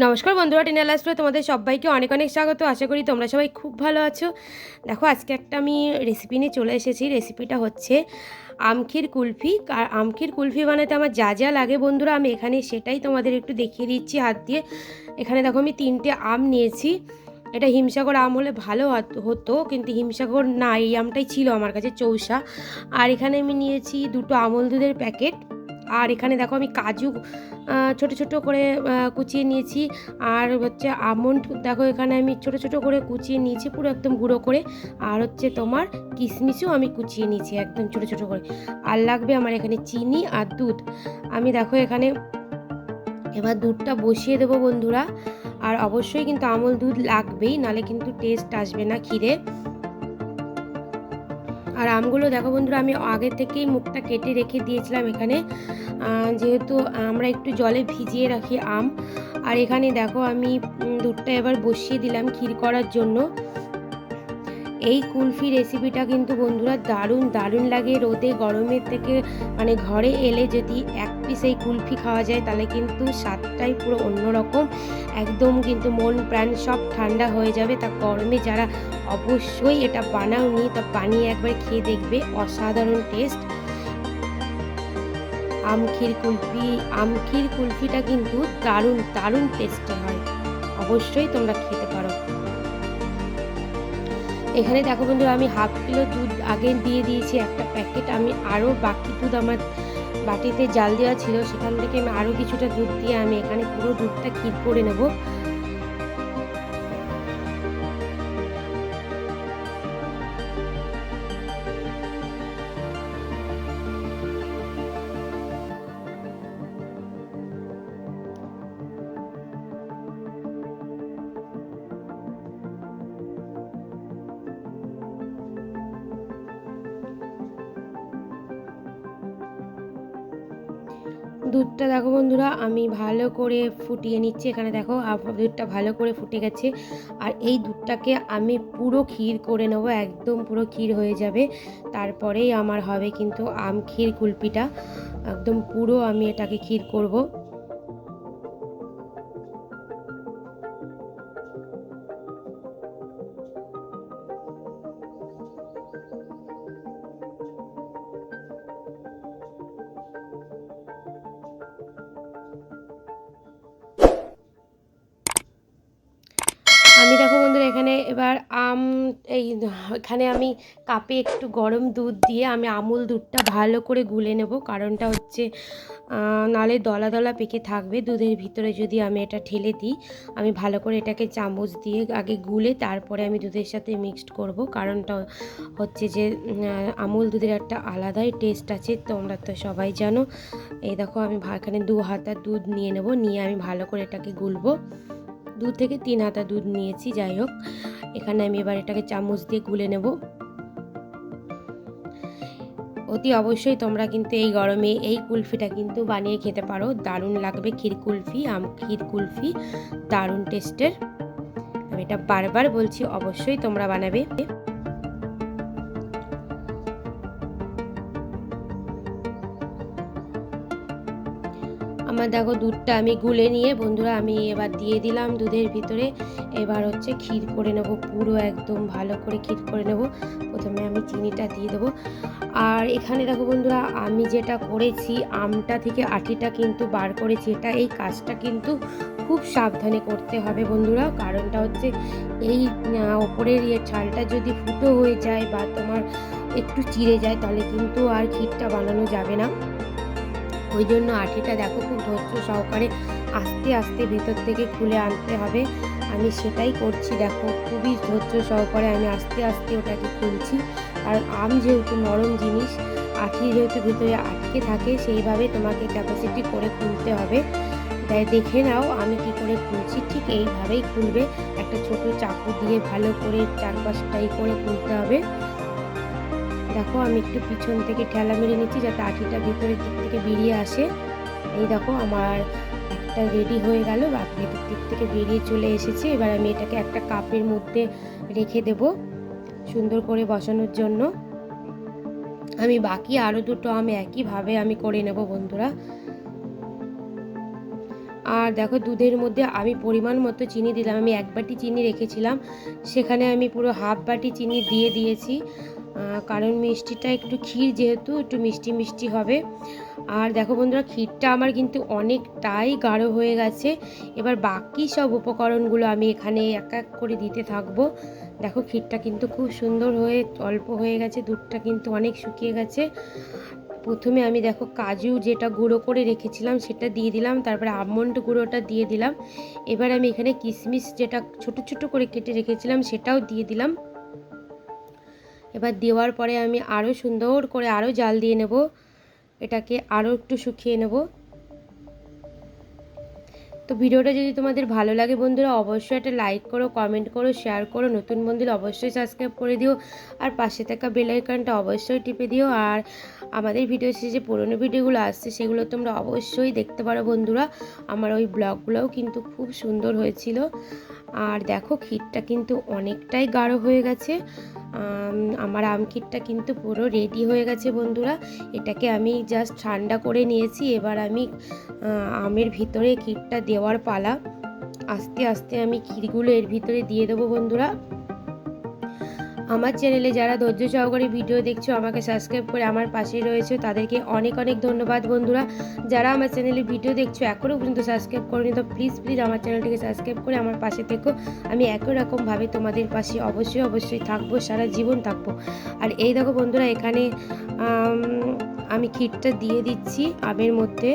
নমস্কার বন্ধুরা, টিনা লাস্টে তোমাদের সবাইকে অনেক অনেক স্বাগত। আশা করি তোমরা সবাই খুব ভালো আছো। দেখো, আজকে একটা আমি রেসিপি নিয়ে চলে এসেছি। রেসিপিটা হচ্ছে আমখির কুলফি। আর আমখির কুলফি বানাতে আমার যা যা লাগে বন্ধুরা, আমি এখানে সেটাই তোমাদের একটু দেখিয়ে দিচ্ছি হাত দিয়ে। এখানে দেখো, আমি তিনটে আম নিয়েছি। এটা হিমসাগর আম হলে ভালো হত- হতো, কিন্তু হিমসাগর না, এই আমটাই ছিল আমার কাছে চৌসা। আর এখানে আমি নিয়েছি দুটো আমল দুধের প্যাকেট আর এখানে দেখো আমি কাজু ছোট ছোট করে কুচিয়ে নিয়েছি। আর হচ্ছে আমন্ড, দেখো এখানে আমি ছোট ছোট করে কুচিয়ে নিয়েছি, পুরো একদম গুঁড়ো করে। আর হচ্ছে তোমার কিশমিশও আমি কুচিয়ে নিয়েছি একদম ছোট ছোট করে। আর লাগবে আমার এখানে চিনি আর দুধ। আমি দেখো এখানে এবার দুধটা বসিয়ে দেবো বন্ধুরা। আর অবশ্যই কিন্তু আমল দুধ লাগবেই, নালে কিন্তু টেস্ট আসবে না ক্ষীরে। আর আমগুলো দেখো বন্ধুরা, আমি আগে থেকেই মুখটা কেটে রেখে দিয়েছিলাম এখানে। যেহেতু আমরা একটু জলে ভিজিয়ে রাখি আম, আর এখানে দেখো আমি দুধটা এবার বসিয়ে দিলাম ক্ষীর করার জন্য। এই কুলফি রেসিপিটা কিন্তু বন্ধুরা দারুণ দারুণ লাগে। রোদে, গরমের থেকে মানে ঘরে এলে যদি এক পিস এই কুলফি খাওয়া যায়, তাহলে কিন্তু স্বাদটাই পুরো অন্যরকম। একদম কিন্তু মন প্রাণ সব ঠান্ডা হয়ে যাবে। তা গরমে যারা অবশ্যই এটা বানাওনি, তা বানিয়ে একবার খেয়ে দেখবে। অসাধারণ টেস্ট আমখির কুলফি, আমখির কুলফিটা কিন্তু দারুণ দারুণ টেস্টে হয়। অবশ্যই তোমরা পারো এখানে দেখো বন্ধুরা, আমি হাফ কিলো দুধ আগে দিয়ে দিয়েছি, একটা প্যাকেট আমি আরও বাকি দুধ আমার বাটিতে জাল দেওয়া ছিল, সেখান থেকে আমি আরও কিছুটা দুধ দিয়ে আমি এখানে পুরো দুধটা ক্ষীর করে নেব। দুধটা দেখো বন্ধুরা, আমি ভালো করে ফুটিয়ে নিচ্ছি। এখানে দেখো দুধটা ভালো করে ফুটে গেছে। আর এই দুধটাকে আমি পুরো ক্ষীর করে নেব, একদম পুরো ক্ষীর হয়ে যাবে। তারপরেই আমার হবে কিন্তু আম ক্ষীর কুলপিটা। একদম পুরো আমি এটাকে ক্ষীর করব। এখানে এবার আম, এই এখানে আমি কাপে একটু গরম দুধ দিয়ে আমি আমুল দুধটা ভালো করে গুলে নেব। কারণটা হচ্ছে নালে দলা দলা পেকে থাকবে। দুধের ভিতরে যদি আমি এটা ঠেলে দিই, আমি ভালো করে এটাকে চামচ দিয়ে আগে গুলে তারপরে আমি দুধের সাথে মিক্সড করব। কারণটা হচ্ছে যে আমুল দুধের একটা আলাদাই টেস্ট আছে। তোমরা তো সবাই জানো। এই দেখো আমি এখানে দু হাতা দুধ নিয়ে নেব। নিয়ে আমি ভালো করে এটাকে গুলবো। দু থেকে তিন হাতা দুধ নিয়েছি, যাই হোক। এখানে আমি এবার এটাকে চামচ দিয়ে গুলে নেব। অতি অবশ্যই তোমরা কিন্তু এই গরমে এই কুলফিটা কিন্তু বানিয়ে খেতে পারো। দারুণ লাগবে ক্ষীর কুলফি, আম ক্ষীর কুলফি, দারুণ টেস্টের। আমি এটা বারবার বলছি, অবশ্যই তোমরা বানাবে। আমার দেখো দুধটা আমি গুলে নিয়ে, বন্ধুরা আমি এবার দিয়ে দিলাম দুধের ভিতরে। এবার হচ্ছে ক্ষীর করে নেব পুরো একদম ভালো করে ক্ষীর করে নেব। প্রথমে আমি চিনিটা দিয়ে দেবো। আর এখানে দেখো বন্ধুরা, আমি যেটা করেছি, আমটা থেকে আটিটা কিন্তু বার করেছি। এটা এই কাজটা কিন্তু খুব সাবধানে করতে হবে বন্ধুরা। কারণটা হচ্ছে এই ওপরের ইয়ে ছালটা যদি ফুটো হয়ে যায় বা তোমার একটু চিড়ে যায়, তাহলে কিন্তু আর ক্ষীরটা বানানো যাবে না। ওই জন্য আটিটা দেখো খুব ধৈর্য সহকারে আস্তে আস্তে ভেতর থেকে খুলে আনতে হবে। আমি সেটাই করছি, দেখো খুবই ধৈর্য সহকারে আমি আস্তে আস্তে ওটাকে খুলছি। কারণ আম যেহেতু নরম জিনিস আঠি যেহেতু ভিতরে আটকে থাকে, সেইভাবে তোমাকে ক্যাপাসিটি করে খুলতে হবে। তাই দেখে নাও আমি কি করে খুলছি, ঠিক এইভাবেই খুলবে। একটা ছোট চাকু দিয়ে ভালো করে চারপাশটাই করে খুলতে হবে। দেখো, আমি একটু পিছন থেকে ঠেলা মেরে নিচ্ছি যাতে আটিটা ভিতরের দিক থেকে বেরিয়ে আসে। এই দেখো, আমার একটা রেডি হয়ে গেল বা ভেতর দিক থেকে বেরিয়ে চলে এসেছে। এবার আমি এটাকে একটা কাপের মধ্যে রেখে দেব সুন্দর করে বসানোর জন্য। আমি বাকি আরও দুটো আমি একইভাবে আমি করে নেব বন্ধুরা। আর দেখো, দুধের মধ্যে আমি পরিমাণ মতো চিনি দিলাম। আমি এক বাটি চিনি রেখেছিলাম। সেখানে আমি পুরো হাফ বাটি চিনি দিয়ে দিয়েছি। কারণ মিষ্টিটা একটু ক্ষীর যেহেতু, একটু মিষ্টি মিষ্টি হবে। আর দেখো বন্ধুরা, ক্ষীরটা আমার কিন্তু অনেকটাই গাঢ় হয়ে গেছে। এবার বাকি সব উপকরণগুলো আমি এখানে এক এক করে দিতে থাকব। দেখো, ক্ষীরটা কিন্তু খুব সুন্দর হয়ে, অল্প হয়ে গেছে, দুধটা কিন্তু অনেক শুকিয়ে গেছে। প্রথমে আমি দেখো কাজু যেটা গুঁড়ো করে রেখেছিলাম, সেটা দিয়ে দিলাম, তারপরে আমন্ড গুঁড়োটা দিয়ে দিলাম। এবার আমি এখানে কিশমিশ যেটা ছোট ছোট করে কেটে রেখেছিলাম, সেটাও দিয়ে দিলাম। এবার দেওয়ার পরে আমি আরও সুন্দর করে আরও জাল দিয়ে নেব। এটাকে আরও একটু শুকিয়ে নেব। তো ভিডিওটা যদি তোমাদের ভালো লাগে বন্ধুরা, অবশ্যই একটা লাইক করো কমেন্ট করো শেয়ার করো। নতুন বন্ধুরা অবশ্যই সাবস্ক্রাইব করে দিও। আর পাশে থাকা বেলাইকানটা অবশ্যই টিপে দিও। আর আমাদের ভিডিও যে পুরোনো ভিডিওগুলো আসছে, সেগুলো তোমরা অবশ্যই দেখতে পারো বন্ধুরা। আমার ওই ব্লগগুলোও কিন্তু খুব সুন্দর হয়েছিল। আর দেখো, ক্ষীরটা কিন্তু অনেকটাই গাঢ় হয়ে গেছে। আমার আম ক্ষীরটা কিন্তু পুরো রেডি হয়ে গেছে বন্ধুরা। এটাকে আমি জাস্ট ঠান্ডা করে নিয়েছি। এবার আমি আমের ভিতরে ক্ষীরটা দেওয়ার পালা। আস্তে আস্তে আমি ক্ষীরগুলো এর ভিতরে দিয়ে দেবো বন্ধুরা। আমার চ্যানেলে যারা ধৈর্য সহকারে ভিডিও দেখছ, আমাকে সাবস্ক্রাইব করে আমার পাশে রয়েছে। তাদেরকে অনেক অনেক ধন্যবাদ বন্ধুরা। যারা আমার চ্যানেলে ভিডিও দেখছ এখনও পর্যন্ত সাবস্ক্রাইব করনি, তো প্লিজ প্লিজ আমার চ্যানেলটিকে সাবস্ক্রাইব করে আমার পাশে থেকো। আমি একই রকমভাবে তোমাদের পাশে অবশ্যই অবশ্যই থাকব, সারা জীবন থাকব। আর এই দেখো বন্ধুরা, এখানে, আমি ক্ষীরটা দিয়ে দিচ্ছি আমের মধ্যে।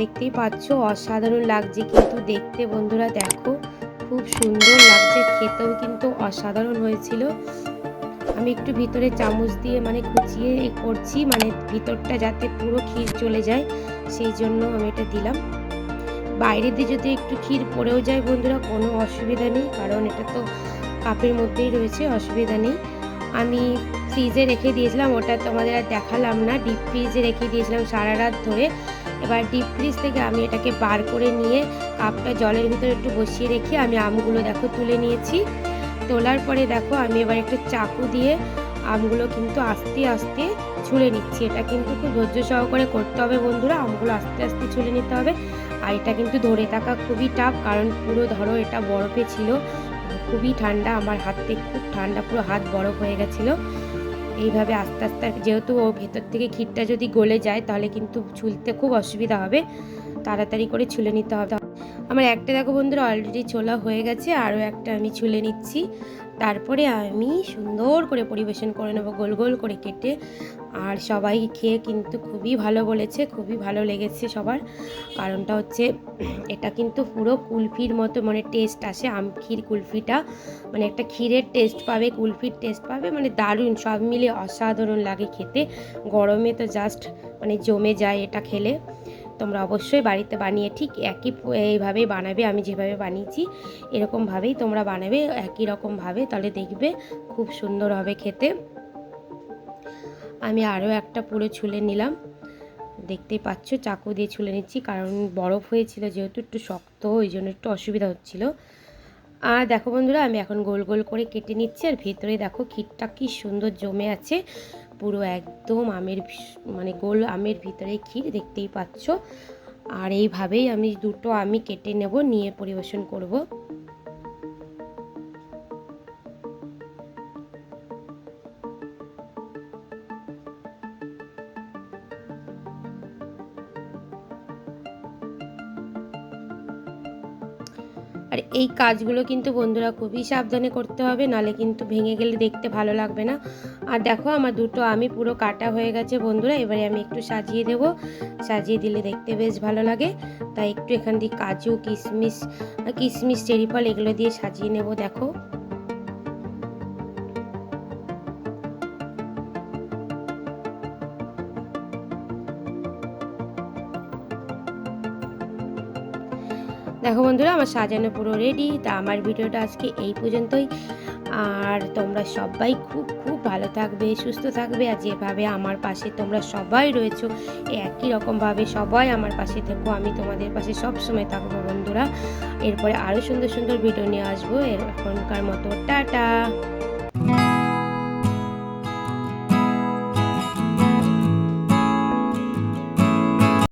দেখতেই পাচ্ছ, অসাধারণ লাগছে কিন্তু দেখতে বন্ধুরা, দেখো। খুব সুন্দর লাগছে, খেতেও কিন্তু অসাধারণ হয়েছিল। আমি একটু ভিতরে চামচ দিয়ে মানে কুচিয়ে করছি মানে ভিতরটা যাতে পুরো ক্ষীর চলে যায়, সেই জন্য আমি এটা দিলাম। বাইরে দিয়ে যদি একটু ক্ষীর পড়েও যায় বন্ধুরা, কোনো অসুবিধা নেই, কারণ এটা তো কাপের মধ্যেই রয়েছে, অসুবিধা নেই। আমি ফ্রিজে রেখে দিয়েছিলাম, ওটা তোমাদের আর দেখালাম না, ডিপ ফ্রিজে রেখে দিয়েছিলাম সারা রাত ধরে। এবার ডিপ ফ্রিজ থেকে আমি এটাকে বার করে নিয়ে কাপটা জলের ভিতরে একটু বসিয়ে রেখে আমি আমগুলো দেখো তুলে নিয়েছি। তোলার পরে দেখো আমি এবার একটু চাকু দিয়ে আমগুলো কিন্তু আস্তে আস্তে ছুলে নিচ্ছি। এটা কিন্তু খুব ধৈর্য সহকারে করতে হবে বন্ধুরা। আমগুলো আস্তে আস্তে ছুলে নিতে হবে। আর এটা কিন্তু ধরে থাকা খুবই টাফ কারণ পুরো ধরো এটা বরফে ছিল। খুবই ঠান্ডা, আমার হাত খুব ঠান্ডা, পুরো হাত বরফ হয়ে গেছিল। এইভাবে আস্তে আস্তে যেহেতু ও ভেতর থেকে ক্ষীরটা যদি গলে যায়, তাহলে কিন্তু ছুলতে খুব অসুবিধা হবে। তাড়াতাড়ি করে ছুলে নিতে হবে। আমার একটা দেখো বন্ধুরা অলরেডি ছোলা হয়ে গেছে আরও একটা আমি ছুলে নিচ্ছি। তারপরে আমি সুন্দর করে পরিবেশন করে নেব, গোল গোল করে কেটে। আর সবাই খেয়ে কিন্তু খুবই ভালো বলেছে, খুবই ভালো লেগেছে সবার। কারণটা হচ্ছে, এটা কিন্তু পুরো কুলফির মতো মানে টেস্ট আসে, আম ক্ষীর কুলফিটা। মানে একটা ক্ষীরের টেস্ট পাবে, কুলফির টেস্ট পাবে মানে দারুণ, সব মিলে অসাধারণ লাগে খেতে। গরমে তো জাস্ট মানে জমে যায় এটা খেলে। তোমরা অবশ্যই বাড়িতে বানিয়ে ঠিক একই এইভাবেই বানাবে, আমি যেভাবে বানিয়েছি এরকমভাবেই তোমরা বানাবে, একই রকমভাবে, তাহলে দেখবে খুব সুন্দর হবে খেতে। আমি আরও একটা পুরো ছুলে নিলাম। দেখতেই পাচ্ছ, চাকু দিয়ে ছুলে নিচ্ছি, কারণ বরফ হয়েছিল যেহেতু একটু শক্ত, ওই জন্য একটু অসুবিধা হচ্ছিল। আর দেখো বন্ধুরা, আমি এখন গোল গোল করে কেটে নিচ্ছি, আর ভেতরে দেখো ক্ষীরটা কি সুন্দর জমে আছে। পুরো একদম আমের মানে গোল আমের ভিতরে ক্ষীর দেখতেই পাচ্ছ। আর এইভাবেই আমি দুটো আমি কেটে নেব, নিয়ে পরিবেশন করব। এই কাজগুলো কিন্তু বন্ধুরা খুবই সাবধানে করতে হবে, নালে কিন্তু ভেঙে গেলে দেখতে ভালো লাগবে না। আর দেখো আমার দুটো আমি পুরো কাটা হয়ে গেছে বন্ধুরা, এবারে আমি একটু সাজিয়ে দেব। সাজিয়ে দিলে দেখতে বেশ ভালো লাগে। তাই একটু এখান দিয়ে কাজু, কিশমিশ কিশমিশ, চেরি ফল এগুলো দিয়ে সাজিয়ে নেব, দেখো। দেখো বন্ধুরা, আমার সাজানো পুরো রেডি তা আমার ভিডিওটা আজকে এই পর্যন্তই। আর তোমরা সবাই খুব খুব ভালো থাকবে, সুস্থ থাকবে, আর যেভাবে আমার পাশে তোমরা সবাই রয়েছো একই রকমভাবে সবাই আমার পাশে থেকো, আমি তোমাদের পাশে সব সময় থাকব বন্ধুরা। এরপরে আরও সুন্দর সুন্দর ভিডিও নিয়ে আসব। এখনকার মতো, টাটা!